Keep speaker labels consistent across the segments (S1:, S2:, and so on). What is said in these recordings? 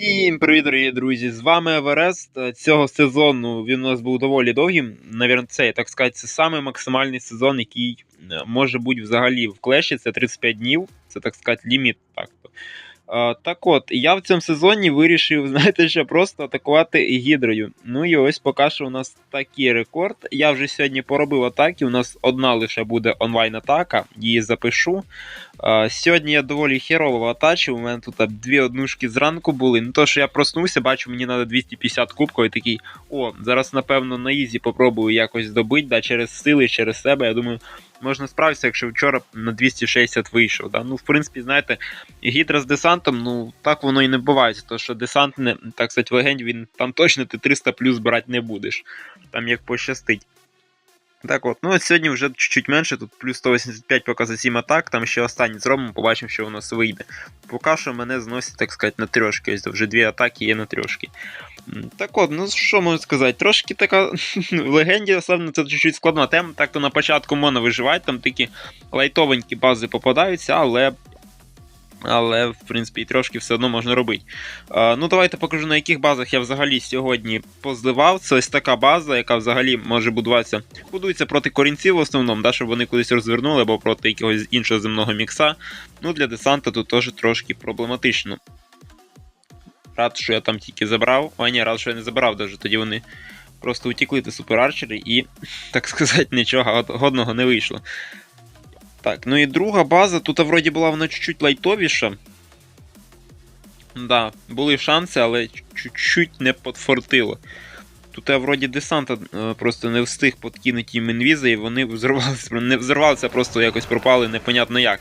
S1: Всім привіт, дорогі друзі! З вами Еверест. Цього сезону він у нас був доволі довгим. Навірно, це, так сказати, це самий максимальний сезон, який е, може бути взагалі в клеші. Це 35 днів. Це, так сказати, ліміт. Так, так от, я в цьому сезоні вирішив, знаєте, що просто атакувати гідрою. Ну і ось поки що у нас такий рекорд. Я вже сьогодні поробив атаки. У нас одна лише буде онлайн-атака, її запишу. Е, Сьогодні я доволі херово атачив. У мене тут дві однушки зранку були. Ну то, що я проснувся, бачу, мені треба 250 кубків і такий. О, зараз, напевно, на ізі попробую якось добити, да, через сили, через себе. Я думаю, можна справитися, якщо вчора на 260 вийшов. Да? Ну, в принципі, знаєте, гідра з десантом, ну так воно і не бувається. То що десант, не, так сказати, в легенді, він там точно ти 300 плюс брати не будеш. Там як пощастить. Так от, ну от сьогодні вже чуть-чуть менше, тут плюс 185 поки за 7 атак, там ще останні зробимо, побачимо, що у нас вийде. Поки що мене зносить, так сказати, на трьошки. Ось вже дві атаки є на трьошки. Так от, ну що можу сказати, трошки така в легенді, особливо це чуть-чуть складна тема. Так то на початку можна виживати, там такі лайтовенькі бази попадаються, але. Але, в принципі, і трошки все одно можна робити. Е, ну, давайте покажу, на яких базах я взагалі сьогодні позливав. Це ось така база, яка взагалі може будуватися. Будується проти корінців в основному, да, щоб вони кудись розвернули, або проти якогось іншого земного мікса. Ну, для десанта тут теж трошки проблематично. Рад, що я там тільки забрав. А ні, рад, що я не забрав, даже тоді вони просто утікли ті суперарчери і, так сказати, нічого годного не вийшло. Так, ну і друга база, тут вроді була вона чуть-чуть лайтовіша. Да, були шанси, але чуть-чуть не подфортило. Тут я вроді десанта е, просто не встиг подкинути їм інвізи, і вони взорвалися, не взорвалися, просто якось пропали непонятно як.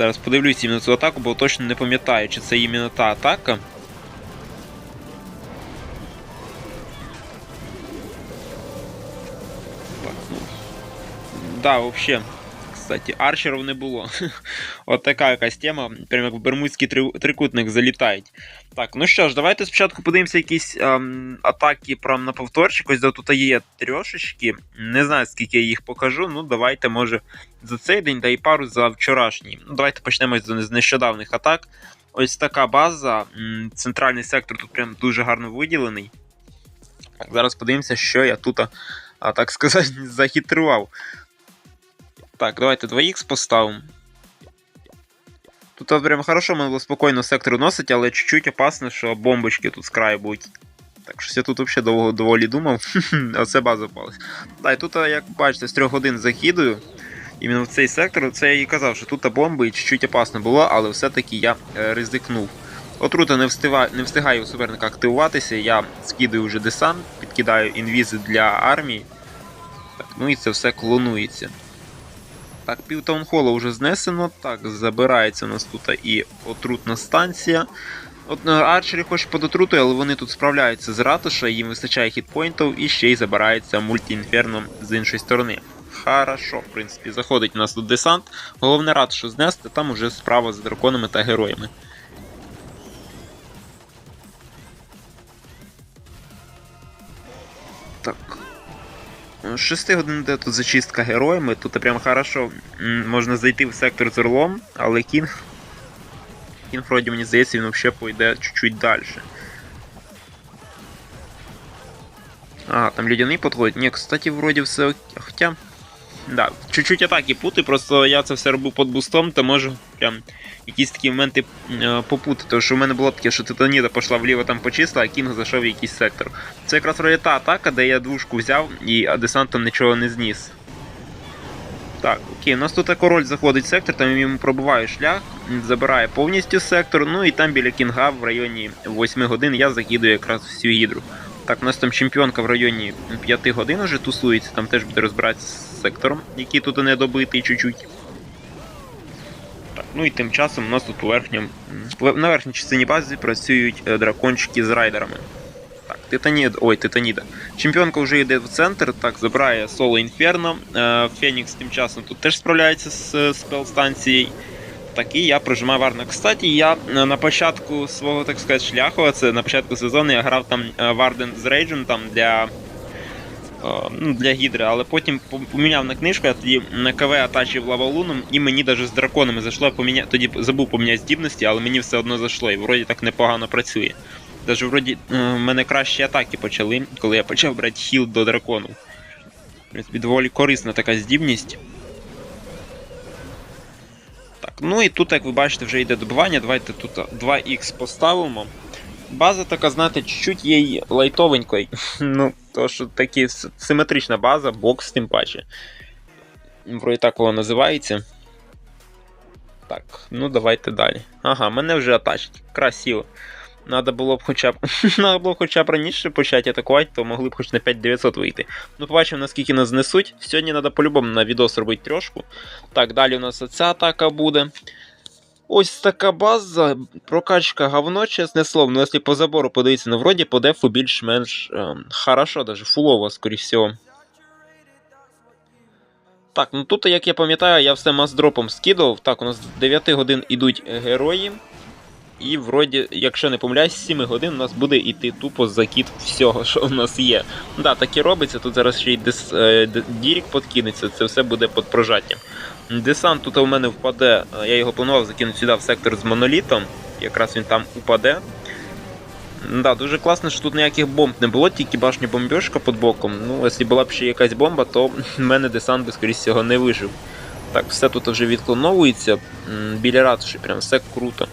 S1: Зараз подивлюсь іменно цю атаку, бо точно не пам'ятаю, чи це іменно та атака. Так, ну. Да, вообще. Кстати, арчерів не було. От така якась тема. Прям як в бермудський трикутник залітають. Так, ну що ж, давайте спочатку подивимося якісь ем, атаки прям на повторчик. Ось де тут є трьошечки. Не знаю, скільки я їх покажу. Ну, давайте, може, за цей день, да і пару за вчорашній. Ну, давайте почнемо з нещодавних атак. Ось така база. Центральний сектор тут прям дуже гарно виділений. Так, зараз подивимося, що я тут, а, так сказати, захитрував. Так, давайте 2х поставимо. Тут прям хорошо можна було спокійно сектор носить, але чуть-чуть опасно, що бомбочки тут з краю будуть. Так що я тут взагалі довго доволі думав, а це база впалась. Так, і тут, як бачите, з 3 годин закидую. Іменно в цей сектор, це я і казав, що тут бомби і чуть-чуть опасно було, але все-таки я е, ризикнув. Отрута не, встива... не встигає у суперника активуватися, я скидаю вже десант, підкидаю інвізи для армії. Так, ну і це все клонується. Так, пів таунхола вже знесено. Так, забирається у нас тут і отрутна станція. От е, арчері хоч під отрутою, але вони тут справляються з ратуша, їм вистачає хітпойнтів і ще й забирається мультіінферно з іншої сторони. Хорошо, в принципі, заходить у нас тут десант. Головне ратушу знести, там уже справа з драконами та героями. Так. 6 годин йде тут зачистка героями. Тут прям хорошо можна зайти в сектор з орлом, але Кінг. Кінг, вроді, мені здається, він взагалі пойде чуть-чуть далі. А, там людяний підходить. Ні, кстати, вроді все Хоча. Да, чуть-чуть атаки пути, просто я це все робив під бустом, то можу прям якісь такі моменти е, попути. Тому що в мене було таке, що Титаніда пішла вліво там почисла, а Кінг зайшов в якийсь сектор. Це якраз вроді та атака, де я двушку взяв і десантом нічого не зніс. Так, окей, у нас тут король заходить в сектор, там йому пробиває шлях, забирає повністю сектор, ну і там біля кінга в районі 8 годин я закидую якраз всю гідру. Так, у нас там чемпіонка в районі 5 годин уже тусується, там теж буде розбиратися з сектором, який тут не добитий чуть-чуть. Ну і тим часом у нас тут верхньому, на верхній частині бази працюють е, дракончики з райдерами. Так, Титанід, ой, Титаніда. Чемпіонка вже йде в центр, так, забирає соло Інферно. Е, Фенікс тим часом тут теж справляється з е, спел-станцією. Так, і я прожимаю Варна. Кстати, я е, на початку свого, так сказати, шляху, це на початку сезону я грав там е, Варден з Рейджем там для ну, для гідри, але потім поміняв на книжку, я тоді на КВ атачив лавалуном, і мені навіть з драконами зайшло. Поміня... Тоді забув поміняти здібності, але мені все одно зайшло, і вроді так непогано працює. Даже вроді е, в мене кращі атаки почали, коли я почав брати хіл до дракону. Доволі корисна така здібність. Ну і тут, як ви бачите, вже йде добивання. Давайте тут 2х поставимо. База така, знаєте, чуть-чуть є лайтовенькою. ну, то що такі симетрична база, бокс тим паче. Вроді так воно називається. Так, ну давайте далі. Ага, мене вже атачить. Красиво. Надо було б хоча б. Надо було хоча б раніше почати атакувати, то могли б хоч на 5900 вийти. Ну, побачимо, наскільки нас знесуть. Сьогодні треба по-любому на відос робити трьошку. Так, далі у нас оця атака буде. Ось така база, прокачка говно, чесне слово. Ну, якщо по забору подивитися, ну вроді по дефу більш-менш ем, хорошо, даже фулово, скоріш всього. Так, ну тут, як я пам'ятаю, я все маздропом скидував. Так, у нас з 9 годин ідуть герої. І вроді, якщо не помиляюсь, 7 годин у нас буде йти тупо закид всього, що у нас є. Да, так і робиться. Тут зараз ще й дис, е, дірік подкинеться, це все буде під прожаттям. Десант тут у мене впаде. е, Я його планував закинути сюди в сектор з монолітом. Якраз він там упаде. Да, дуже класно, що тут ніяких бомб не було, тільки башня бомбьошка під боком. Ну, якщо була б ще якась бомба, то в мене десант би, скоріш всього, не вижив. Так, все тут вже відклоновується. Біля ратуші, прям все круто.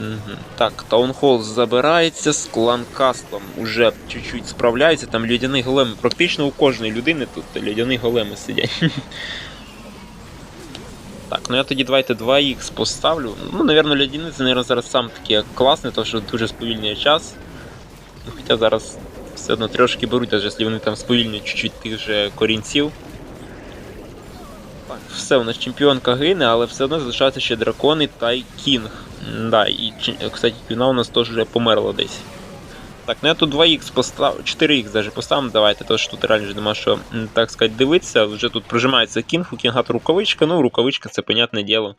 S1: Мгм. Так, Таунхол забирається, з кланкастом уже чуть-чуть справляється. Там людяні големи. Практично у кожної людини тут людяні големи сидять. Так, ну я тоді давайте 2х поставлю. Ну, навірно, людяни це, наверное, зараз сам таке класне, тому що дуже сповільнює час. Ну, Хоча зараз все одно трошки беруть, навіть якщо вони там сповільнюють чуть-чуть тих же корінців. Так, все, у нас чемпіонка гине, але все одно залишаються ще дракони та й кінг. Да, і, чи- кстати, кіна у нас теж вже померла десь. Так, ну я тут 2х поставив, 4х даже поставимо, давайте, тому що тут реально нема що, так сказати, дивитися. Вже тут прожимається кінг, у кінга то рукавичка, ну рукавичка це, понятне діло.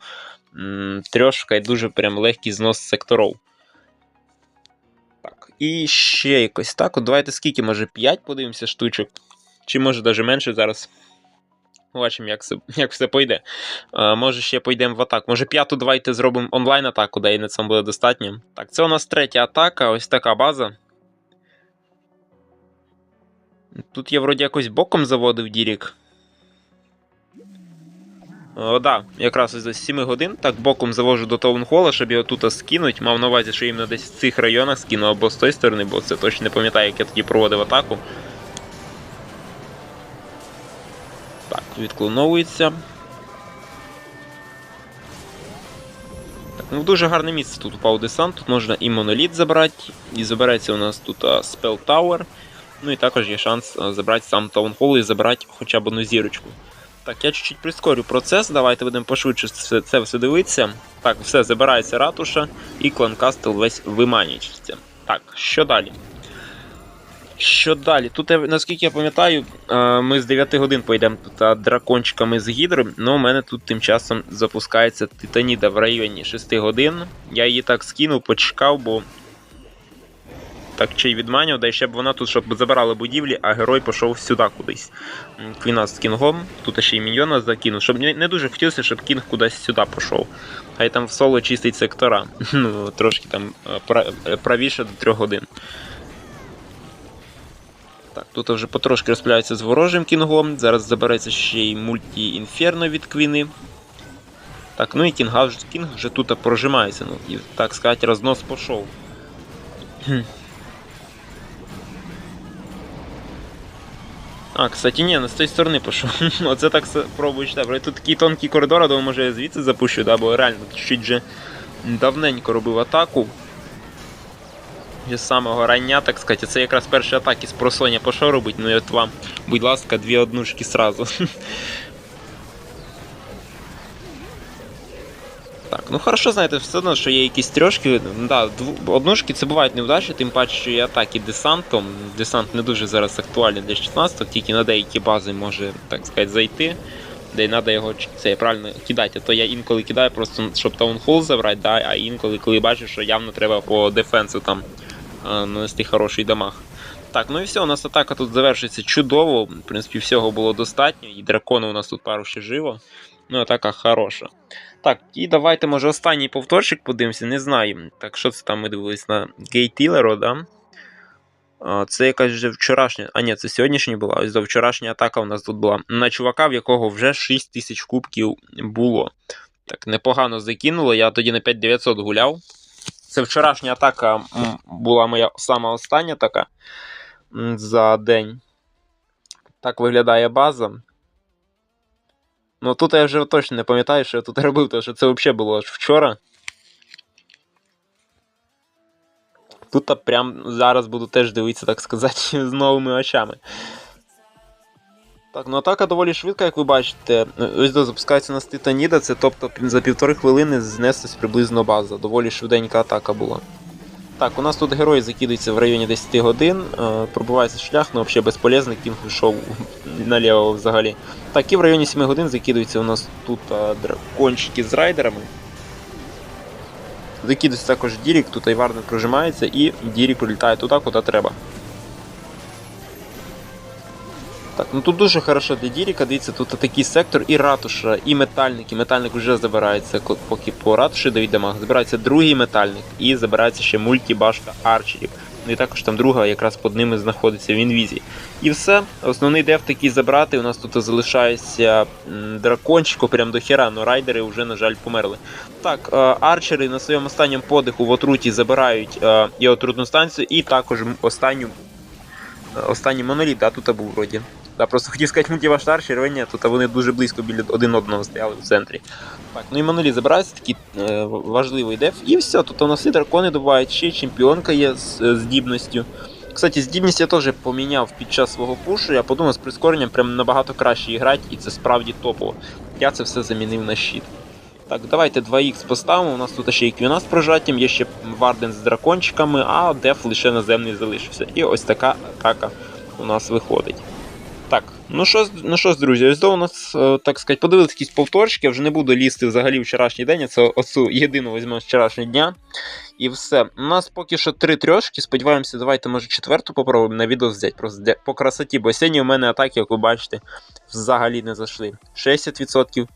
S1: Трьошка і дуже прям легкий знос секторов. Так, і ще якось так. От давайте скільки, може 5 подивимося штучок. Чи може навіть менше зараз. Побачимо, як все, як все пойде. А, може, ще пойдемо в атаку. Може, п'яту давайте зробимо онлайн-атаку, де і на цьому буде достатньо. Так, це у нас третя атака, ось така база. Тут я вроді якось боком заводив Дірік. О, да, якраз із 7 годин. Так, боком завожу до таунхола, щоб його тут скинуть. Мав на увазі, що іменно десь в цих районах скину або з тої сторони, бо це точно не пам'ятаю, як я тоді проводив атаку. Відклоновується. Ну дуже гарне місце тут упав десант. Тут можна і моноліт забрати, і забереться у нас тут Spell Tower. Ну і також є шанс забрати сам Таунхол і забрати хоча б одну зірочку. Так, я чуть-чуть прискорю процес, давайте будемо пошвидше це, це все дивитися. Так, все, забирається ратуша, і клан Кастел весь виманюється. Так, що далі? Що далі? Тут, наскільки я пам'ятаю, е, ми з 9 годин поїдемо тут дракончиками з гідри, але у мене тут тим часом запускається Титаніда в районі 6 годин. Я її так скинув, почекав, бо так чи й відманював, да ще б вона тут, щоб забирала будівлі, а герой пішов сюди кудись. Квіна з кінгом, тут ще й міньйона закинув. Щоб не, дуже хотілося, щоб кінг кудись сюди пішов. Хай там в соло чистить сектора. Ну, трошки там е, е, правіше до 3 годин. Так, тут вже потрошки розпляється з ворожим кінгом. Зараз забереться ще й мульті інферно від квіни. Так, ну і кінга кінг вже тут прожимається. Ну, і, так сказати, рознос пішов. А, кстати, ні, не з тої сторони пішов. Оце так с- пробую. Тут такий тонкий коридор, а думаю, може я звідси запущу, да, бо реально чуть вже давненько робив атаку. Вже з самого рання, так сказати, це якраз перші атаки з просоня пішов робити, ну і от вам, будь ласка, дві однушки сразу. Так, ну хорошо, знаєте, все одно, що є якісь трьошки. Да, однушки це бувають невдачі, тим паче, що є атаки десантом. Десант не дуже зараз актуальний для 16 тільки на деякі бази може, так сказати, зайти. Де й треба його це правильно кидати. А то я інколи кидаю, просто щоб таунхол забрати, да, а інколи, коли бачу, що явно треба по дефенсу там нанести хороший дамаг. Так, ну і все, у нас атака тут завершується чудово. В принципі, всього було достатньо. І дракона у нас тут пару ще живо. Ну, атака хороша. Так, і давайте, може, останній повторчик подивимося, не знаю. Так, що це там ми дивились на Гейтілеро, да? Це якась вже вчорашня. А ні, це сьогоднішня була. Ось до вчорашня атака у нас тут була. На чувака, в якого вже 6 тисяч кубків було. Так, непогано закинуло. Я тоді на 5900 гуляв. Це вчорашня атака була моя сама остання така за день. Так виглядає база. Ну тут я вже точно не пам'ятаю, що я тут робив, тому що це взагалі було аж вчора. Тут прям зараз буду теж дивитися, так сказати, з новими очами. Так, ну атака доволі швидка, як ви бачите. Ось до запускається нас Титаніда, це тобто за півтори хвилини знеслась приблизно база. Доволі швиденька атака була. Так, у нас тут герой закидується в районі 10 годин, е, пробивається шлях, але взагалі безполезний, кінг пішов наліво взагалі. Так, і в районі 7 годин закидується у нас тут е, дракончики з райдерами. Закидується також Дірік, тут Айварник прожимається і Дірік прилітає туди, куди треба. Так, ну тут дуже хорошо для Діріка, дивіться, тут такий сектор і ратуша, і метальник, і метальник вже забирається, поки по ратуші дають дамаг. Забирається другий метальник і забирається ще мультібашка арчерів. Ну і також там друга якраз під ними знаходиться в інвізі. І все. Основний деф такий забрати. У нас тут залишається дракончику прям до хера, але райдери вже, на жаль, померли. Так, е, арчери на своєму останньому подиху в отруті забирають е, і отрутну станцію, і також останню. е, Останній моноліт, да, тут був вроді. Да, просто хотів сказати мультиваш арчер, ні, тут вони дуже близько біля один одного стояли в центрі. Так, ну і моноліт забирається, такий е, важливий деф. І все, тут у нас і дракони добувають, ще чемпіонка є з е, здібністю. Кстати, здібність я теж поміняв під час свого пушу, я подумав, з прискоренням прям набагато краще грати, і це справді топово. Я це все замінив на щит. Так, давайте 2х поставимо. У нас тут ще і квіна з прожаттям, є ще варден з дракончиками, а деф лише наземний залишився. І ось така атака у нас виходить. Ну що, ну що ж, друзі, ось до у нас, е, так сказати, подивилися якісь повторчики, я вже не буду лізти взагалі вчорашній день, це оцю єдину візьмемо з вчорашнього дня. І все. У нас поки що три трьошки. Сподіваємося, давайте, може, четверту попробуємо на відео взяти. Просто по красоті, бо сьогодні у мене атаки, як ви бачите, взагалі не зайшли. 60%.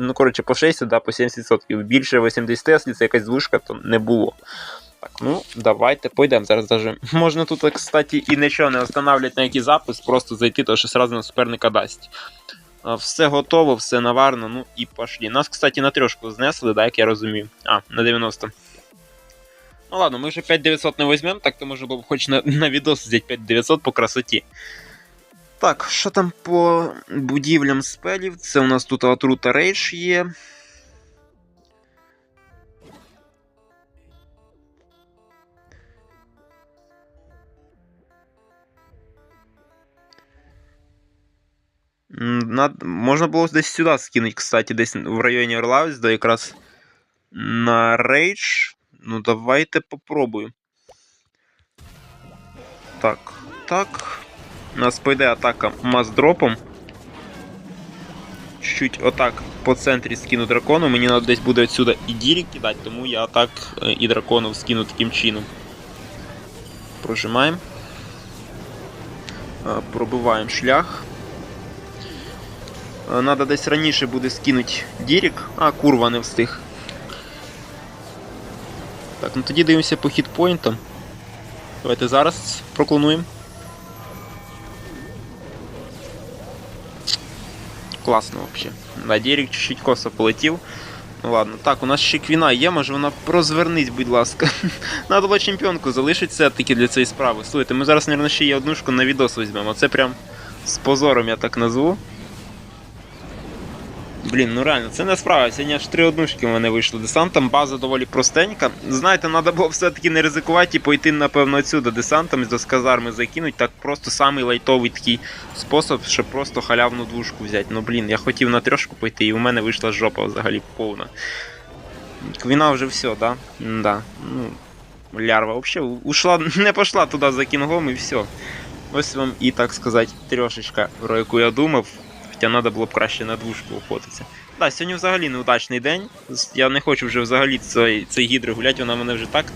S1: Ну, коротше, по 60, да, по 70%. Більше 80, якщо це якась двушка, то не було. Так, ну, давайте пойдемо. Зараз даже можна тут, кстати, і нічого не встановлювати на який запис, просто зайти, то що сразу на суперника дасть. Все готово, все наварно, ну і пошлі. Нас, кстати, на трьошку знесли, да, як я розумію. А, на 90. Ну ладно, ми вже 5900 не візьмемо, так то може було б хоч на, на відос взяти 5900 по красоті. Так, що там по будівлям спелів? Це у нас тут отрута рейдж є. Над... Можна було десь сюди скинути, кстати, десь в районі Орла, да якраз на рейдж. Ну, давайте попробую. Так, так. У нас пойде атака маздропом. Чуть отак по центрі скину дракону. Мені треба десь буде відсюди і дірі кидати, тому я атак і драконов скину таким чином. Прожимаємо. Пробиваємо шлях. Надо десь раніше буде скинути Дірік, а курва не встиг. Так, ну тоді дивимося по хітпоінтам. Давайте зараз проклонуємо. Класно взагалі. Да, Дірік чуть-чуть косо полетів. Ну ладно, так, у нас ще квіна є, може вона прозвернись, будь ласка. Надо було чемпіонку залишити все-таки для цієї справи. Слухайте, ми зараз, мабуть, ще є однушку на відос візьмемо. Це прям з позором я так назву. Блін, ну реально, це не справа. Сьогодні аж три однушки в мене вийшло десантом. База доволі простенька. Знаєте, треба було все-таки не ризикувати і пойти, напевно, отсюди десантом до сказарми закинуть. Так просто самий лайтовий такий спосіб, щоб просто халявну двушку взяти. Ну блін, я хотів на трьошку пойти, і у мене вийшла жопа взагалі повна. Квіна вже все, да? Да. Ну, лярва взагалі ушла, не пішла туди за кінгом і все. Ось вам і, так сказати, трьошечка, про яку я думав. Хоча треба було б краще на двушку охотитися. Да, сьогодні взагалі неудачний день. Я не хочу вже взагалі цей, цей гідри гуляти, вона мене вже так.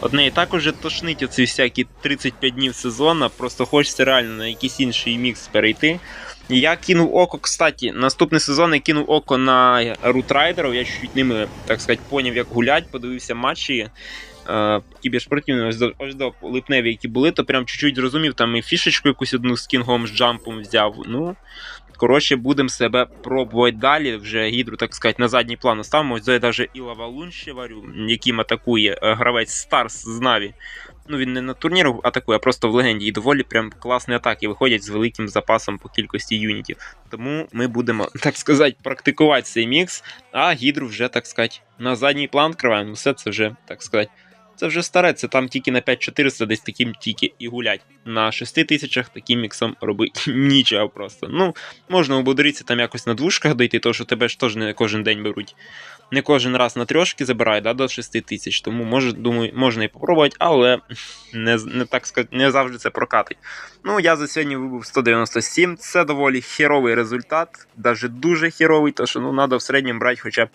S1: Одне і так уже тошнить оці всякі 35 днів сезону, просто хочеться реально на якийсь інший мікс перейти. Я кинув око, кстати, наступний сезон я кинув око на рутрайдерів, я чуть ними, так сказати, поняв, як гулять, подивився матчі. Е, противні, ось до, ось до липневі, які були, то прям чуть-чуть зрозумів, там і фішечку якусь одну з кінгом, з джампом взяв. Ну, коротше, будемо себе пробувати далі. Вже гідру, так сказати, на задній план ставимо. Ось я навіть і лавалун ще варю, яким атакує е, гравець Старс з Наві. Ну, він не на турніру атакує, а просто в легенді. І доволі прям класні атаки виходять з великим запасом по кількості юнітів. Тому ми будемо, так сказати, практикувати цей мікс, а гідру вже, так сказати, на задній план криваємо. Все це вже, так сказати. Це вже старе, це там тільки на 5400 десь таким тільки і гулять. На 6000 таким міксом робить нічого просто. Ну, можна ободритися там якось на двушках дойти, тому що тебе ж теж не кожен день беруть. Не кожен раз на трьошки забирають да, до 6000, тому може, думаю, можна і попробувати, але не, не так сказати, не завжди це прокатить. Ну, я за сьогодні вибув 197, це доволі херовий результат, навіть дуже херовий, тому що ну, треба в середньому брати хоча б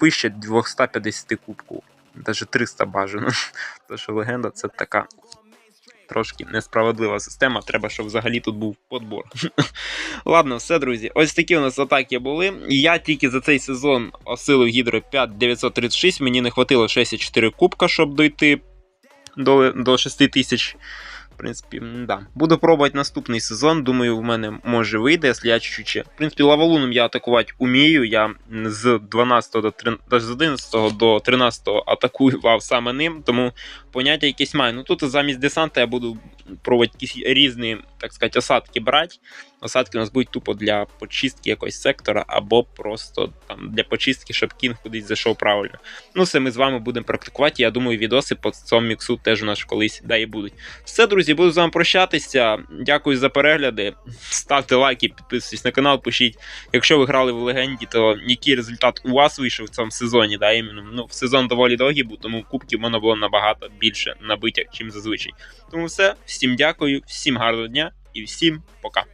S1: вище 250 кубків навіть 300 бажано. Тому що легенда це така трошки несправедлива система. Треба, щоб взагалі тут був подбор. Ладно, все, друзі. Ось такі у нас атаки були. Я тільки за цей сезон осилив гідро 5936, мені не хватило 64 кубка, щоб дойти до, до 6000. В принципі, да. Буду пробувати наступний сезон. Думаю, в мене може вийде, якщо я чуть-чуть. В принципі, лавалуном я атакувати умію. Я з 12 до 13, з 11 до 13 атакував саме ним, тому поняття якесь маю. Ну тут замість десанта я буду пробувати якісь різні, так сказати, осадки брати. Осадки у нас будуть тупо для почистки якогось сектора, або просто там для почистки, щоб кінг кудись зайшов правильно. Ну, все ми з вами будемо практикувати. Я думаю, відоси по цьому міксу теж у нас колись да і будуть. Все, друзі, буду з вами прощатися. Дякую за перегляди. Ставте лайки, підписуйтесь на канал, пишіть. Якщо ви грали в легенді, то який результат у вас вийшов в цьому сезоні? Да, іменно. Ну, сезон доволі довгий був, тому кубків воно було набагато більше набиття, чим зазвичай. Тому все, всім дякую, всім гарного дня і всім пока.